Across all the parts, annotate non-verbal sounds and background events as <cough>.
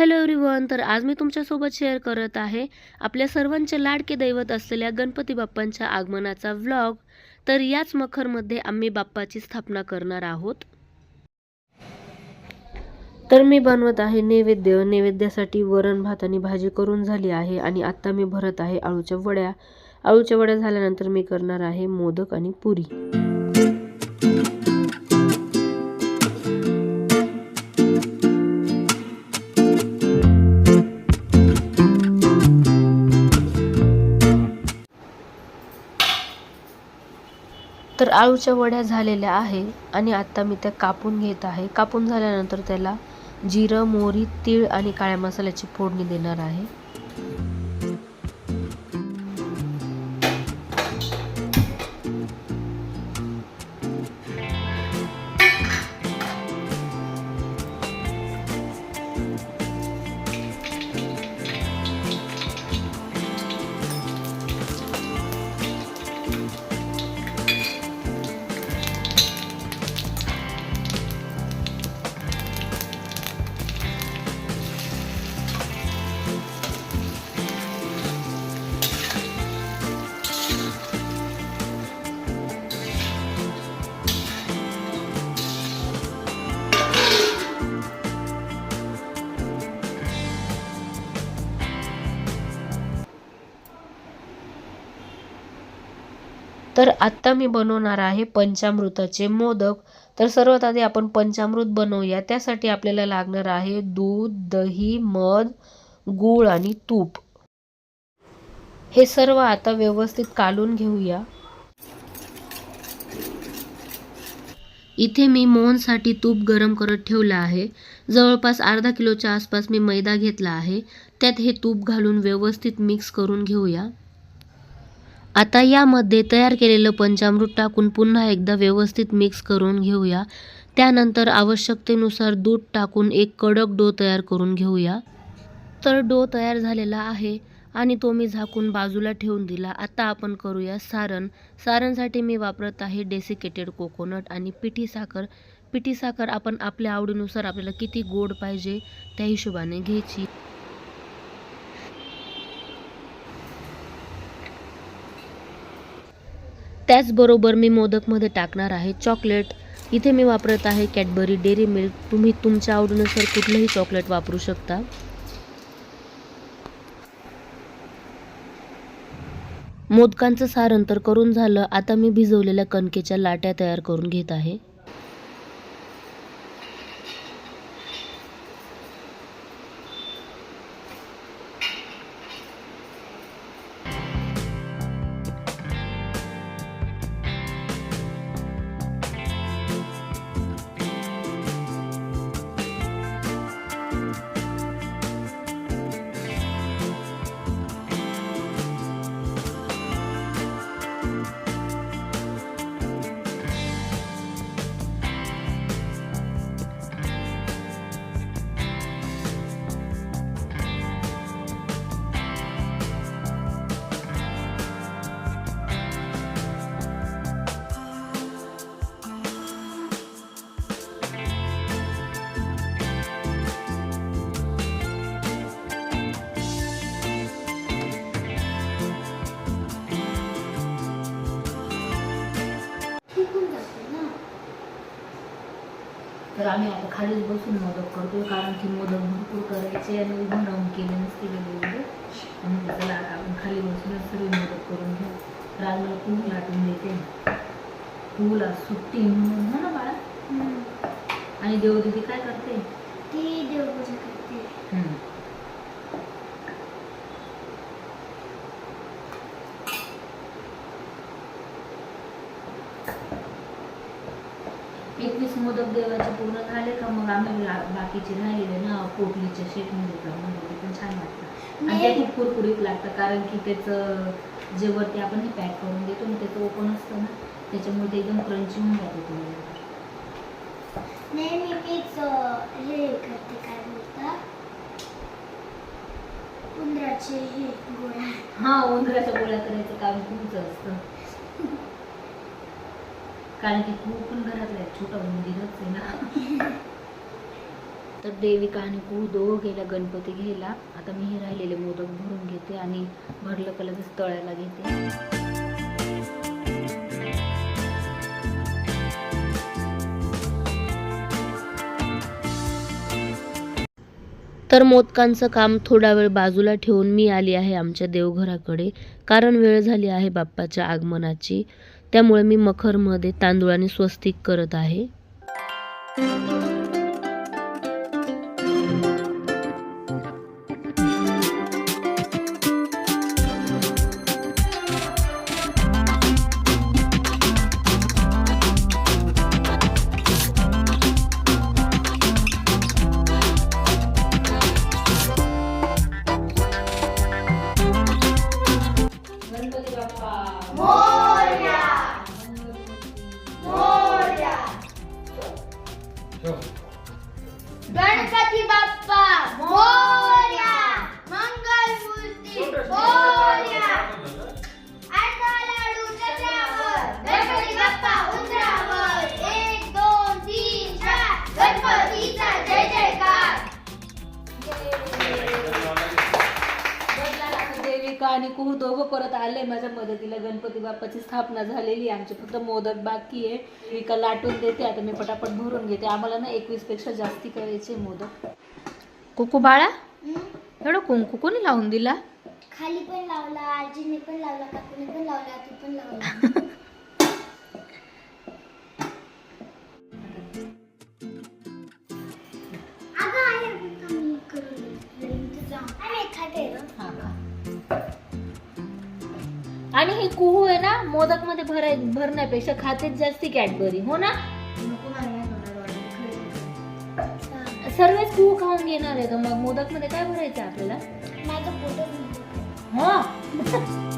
Hello everyone तर आज मी तुमच्यासोबत शेअर करत आहे आपल्या सर्वांचे लाडके दैवत असलेल्या गणपती बाप्पांच्या आगमनाचा व्लॉग तर याच मखरमध्ये आम्ही बाप्पाची स्थापना करणार आहोत. तर मी बनवत आहे नैवेद्य. नैवेद्यासाठी वरण भात आणि भाजी करून झाली आहे आणि आत्ता मी भरत आहे आळूच्या वड्या. आळूच्या वड्या झाल्यानंतर मी करणार आहे मोदक आणि पुरी. तर आळूच्या वड्या झालेल्या आहे आणि आत्ता मी त्या कापून घेत आहे. कापून झाल्यानंतर त्याला जिरं मोहरी तीळ आणि काळ्या मसाल्याची फोडणी देणार आहे. तर आत्ता मी बनवणार आहे पंचामृताचे मोदक. तर सर्वात आधी आपण पंचामृत बनवूया. त्यासाठी आपल्याला लागणार आहे दूध दही मध गूळ आणि तूप. हे सर्व आता व्यवस्थित कालून घेऊया. इथे मी मोहनसाठी तूप गरम करत ठेवलं आहे. जवळपास अर्धा किलोच्या आसपास मी मैदा घेतला आहे. त्यात हे तूप घालून व्यवस्थित मिक्स करून घेऊया. आता यामध्ये तयार केलेलं पंचामृत टाकून पुन्हा एकदा व्यवस्थित मिक्स करून घेऊया. त्यानंतर आवश्यकतेनुसार दूध टाकून एक कडक डो तयार करून घेऊया. तर डो तयार झालेला आहे आणि तो मी झाकून बाजूला ठेवून दिला. आता आपण करूया सारण. सारणसाठी मी वापरत आहे डेसिकेटेड कोकोनट आणि पिठी साखर. पिठी साखर आपण आपल्या आवडीनुसार आपल्याला किती गोड पाहिजे त्या हिशोबाने घ्यायची. त्याचबरोबर मी मोदकमध्ये टाकणार आहे चॉकलेट. इथे मी वापरत आहे कॅडबरी डेअरी मिल्क. तुम्ही तुमच्या आवडीनुसार कुठलंही चॉकलेट वापरू शकता. मोदकांचं सारण तर करून झालं. आता मी भिजवलेल्या कणकेच्या लाट्या तयार करून घेत आहे. तर आम्ही आता खालीच बसून मोदक करतोय कारण की मोदक भरपूर करायचे आणि उभं राहून केले नसते गेले आणि चला आता आपण खाली बसूनच सर्व मोदक करून घेऊ. राजला तूळ लाटून देते. तूला सुट्टी म्हणून ना बाळा. आणि देवदीदी काय करते? ती देवपूजा करते एकवीस मोदक देवाचे पूर्ण झाले का मग आम्ही बाकीचे राहिलेले ना पोटलीच्या शेटमध्ये करून ते पण छान वाटतं आणि ते खूप कुरकुरीत लागतं कारण की त्याचं जे वरती आपण हे पॅक करून देतो ना त्याचं ओपन असतं ना त्याच्यामुळे ते एकदम क्रंची होऊन जाते तुम्हाला. नाही मी मीच अं, हे करते काय बोलता? उंदराचे हे गोळ्या. हा उंदराच्या गोळ्या करायचं काम तुमचं असतं. <laughs> कारण की तू पण घरातला आहे छोटा उंदीरच आहे ना. तर देविका आणि कू दोघ गेला गणपती घ्यायला. आता मी हे राहिलेले मोदक भरून घेते आणि भरलं का लगेच तळायला घेते. तर मोदकांचं काम थोडा वेळ बाजूला ठेवून मी आली आहे आमच्या देवघराकडे. कारण वेळ झाली आहे बाप्पाच्या आगमनाची. त्यामुळे मी मखरमध्ये तांदूळाने स्वस्तिक करत आहे. दोघं परत आले माझ्या मदतीला. गणपती बाप्पाची स्थापना झालेली आहे आमचे. फक्त मोदक बाकी आहे. देविका लाटून देते. आता मी पटापट भरून घेते. आम्हाला ना एकवीसपेक्षा जास्ती करायचे मोदक. कुकू बाळा? एवढं कुंकू कोणी लावून दिला? खाली पण लावला आजीने पण लावला काकूने पण लावला तू पण लावला <laughs> अगं आहे करून खाते ना आणि हे कुहू आहे ना मोदकमध्ये भराय भरण्यापेक्षा खातेच जास्ती कॅडबरी हो ना? सर्वच कुहू खाऊन घेणार आहे मग? मोदकमध्ये काय भरायचं आपल्याला? हो?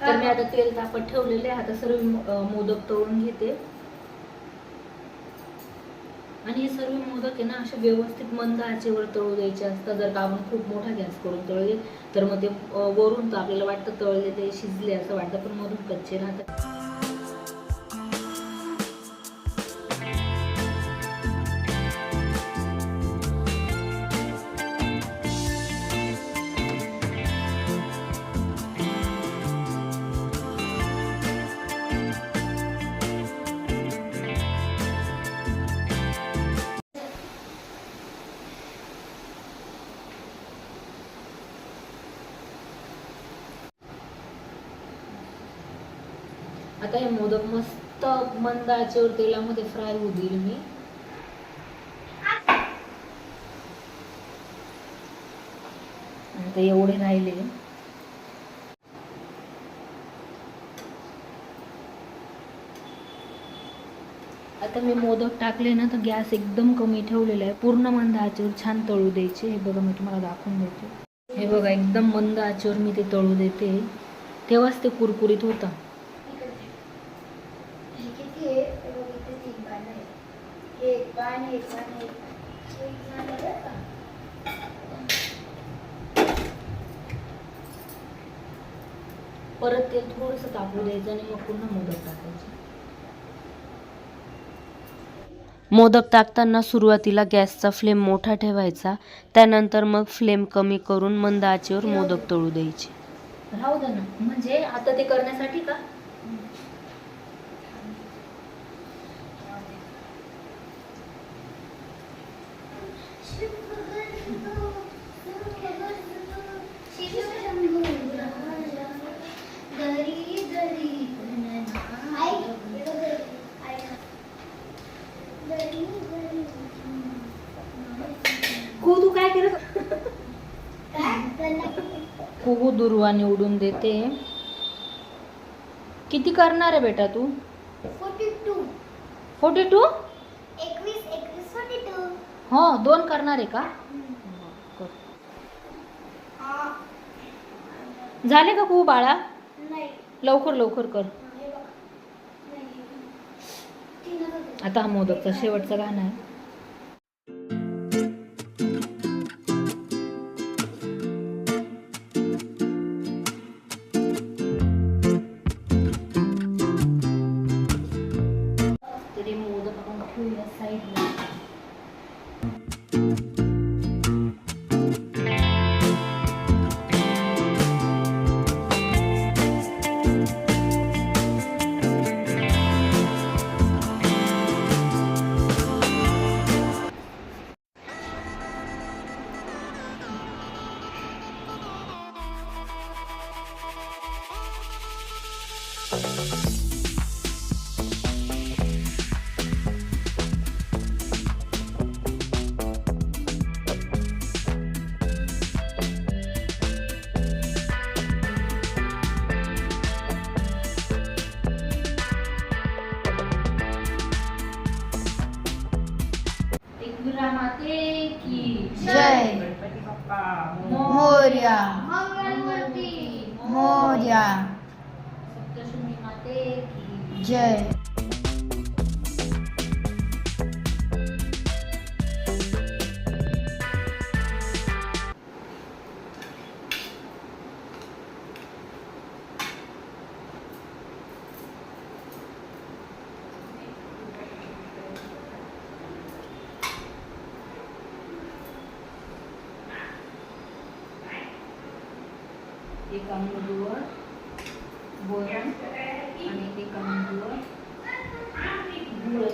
तर मी आता तेल तापत ठेवलेले आहे. आता सर्व मोदक तळून घेते. आणि हे सर्व मोदक आहे ना असे व्यवस्थित मंद आचेवर तळू द्यायचे असतात. जर का आपण खूप मोठा गॅस करून तळले तर मग ते वरून तर आपल्याला वाटतं तळले ते शिजले असं वाटतं पण मधून कच्चे राहतात. आता हे मोदक मस्त मंद आचेवर तेलामध्ये फ्राय होऊ देईल मी. आता एवढे राहिले. आता मी मोदक टाकले ना तर गॅस एकदम कमी ठेवलेला आहे. पूर्ण मंद आचेवर छान तळू द्यायचे. हे बघा मी तुम्हाला दाखवून देते. हे बघा एकदम मंद आचेवर मी ते तळू देते. तेव्हाच ते कुरकुरीत होतं. हे बघ, इथे तीन पानं आहेत. हे एक पान हे एक पान हे एक पान. आहे बरं का? परत ते थोडंसं तापू द्यायचं आणि मग पुन्हा मोदक टाकायचे मोदक टाकताना सुरुवातीला गॅसचा फ्लेम मोठा ठेवायचा त्यानंतर मग फ्लेम कमी करून मंद आचेवर मोदक तळू द्यायचे राहू दे ना म्हणजे आता ते करण्यासाठी का तू काय करत कुहू दुर्वा निवडून देते. किती करणार आहे बेटा तू? Forty two. Forty two? एकवीस एकवीस फोर्टी टू. हो दोन करणार आहे का? झाले का खूप बाळा? नाही. लवकर लवकर कर. आता हा मोदकचा शेवटचा गाणं आहे. माते की जय. गणपती बाप्पा. मोरया. मंगलमूर्ती मोरया. सप्तशृंगी माते की जय. एका मुलीवर बोरण आणि एका मुलीवर गुळ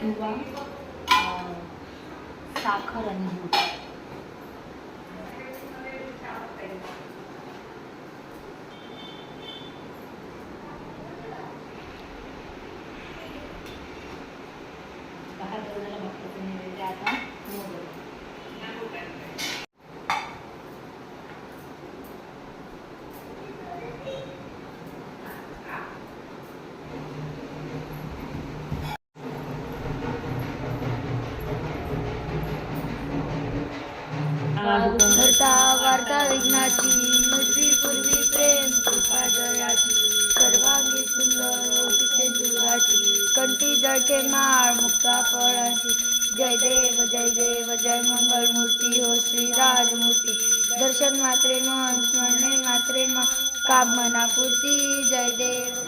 किंवा साखर आणि दूध કથા વાર્તા વિજ્ઞાસી મુજવી પૂર્વી પ્રેમ કૃપા દયાજી સર્વાંગી સુંદર છે દુરાજી કંઠી જળકે માળ મુક્તા ફળાજી જય દેવ જય દેવ જય મંગળ મૂર્તિ હો શ્રી રાજ મૂર્તિ દર્શન માત્રે મન સ્મરણે માત્રે માં કામના પૂર્તિ જય દેવ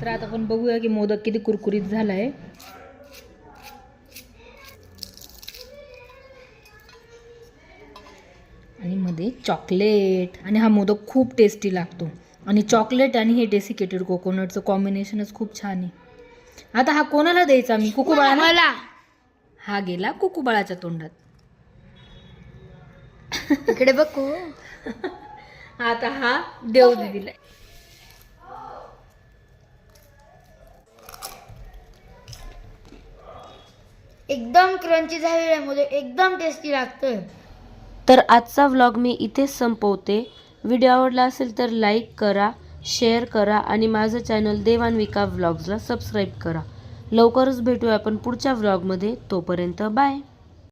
तर आता आपण बघूया की मोदक किती कुरकुरीत झालाय. आणि मध्ये चॉकलेट आणि हा मोदक खूप टेस्टी लागतो. आणि चॉकलेट आणि हे डेसिकेटेड कोकोनटचं कॉम्बिनेशनच खूप छान आहे. आता हा कोणाला द्यायचा? मी कुकुबाळा हा गेला कुकुबाळाच्या तोंडात. इकडे बघू. <laughs> आता हा देव दिलाय. एकदम क्रंची झालेलं आहे मोदक एकदम टेस्टी लागतं तर आजचा व्लॉग मी इथेच संपवते. व्हिडिओ आवडला असेल तर लाईक करा शेअर करा आणि माझं चॅनल देवान्विका व्लॉग्सला सबस्क्राईब करा. लवकरच भेटूया आपण पुढच्या व्लॉगमध्ये तोपर्यंत बाय